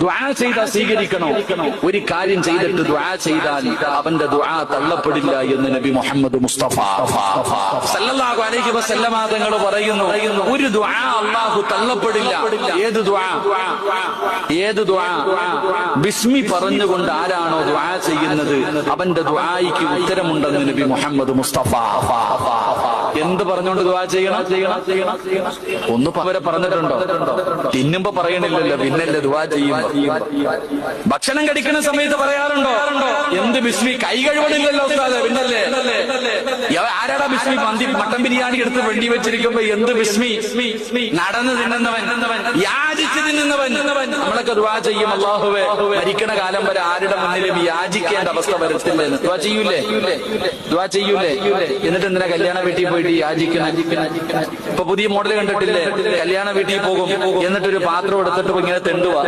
ദ്വാ ചെയ്താൽ സ്വീകരിക്കണോ. ഒരു കാര്യം ചെയ്തിട്ട് ദ്വാ ചെയ്താൽ അവന്റെ ദ്വാ തള്ളപ്പെടില്ല എന്ന് നബി മുഹമ്മദ് മുസ്തഫ. സല്ലല്ലാഹു അലൈഹി വസല്ലമ തങ്ങൾ പറയുന്നു ഒരു ദ്വാ അള്ളാഹു തള്ളപ്പെടില്ല. ഏത് ദ്വാ ഏത് ദ്വാ ബിസ്മി പറഞ്ഞുകൊണ്ട് ആരാണോ ദ്വാ ചെയ്യുന്നത്? അവന്റെ ദ്വായിക്ക് ഉത്തരമുണ്ടെന്ന് നബി മുഹമ്മദ് മുസ്തഫ. എന്ത് പറഞ്ഞുകൊണ്ട് ദുവാ ചെയ്യണം? ചെയ്യണം ഒന്ന് അവരെ പറഞ്ഞിട്ടുണ്ടോ? തിന്നുമ്പോ പറയണില്ലല്ലോ പിന്നല്ലേ ദുവാ ചെയ്യുമ്പോ ഭക്ഷണം കടിക്കുന്ന സമയത്ത് പറയാറുണ്ടോ? എന്ത് ബിസ്മി? കൈ കഴിവണില്ലല്ലോ ആരാടാ ബിസ്മി? മന്തി മട്ടൻ ബിരിയാണി എടുത്ത് വെണ്ടി വെച്ചിരിക്കുമ്പോ എന്ത് ബിസ്മി? നടന്ന് തിന്നുന്നവൻ. യാചിച്ച് നമ്മളൊക്കെ ദ്വാ ചെയ്യും അള്ളാഹുവേ മരിക്കണ കാലം വരെ ആരുടെ മുന്നിലും യാചിക്കേണ്ട അവസ്ഥ വരത്തില്ല. എന്ന് ചെയ്യൂലേ? ചെയ്യൂലേ? എന്നിട്ട് എന്തിനാ കല്യാണ വീട്ടിൽ പോയിട്ട് യാചിക്കണം? ഇപ്പൊ പുതിയ മോഡൽ കണ്ടിട്ടില്ലേ? കല്യാണ വീട്ടിൽ പോകും. എന്നിട്ടൊരു പാത്രം എടുത്തിട്ട് ഇങ്ങനെ തെണ്ടുവാ.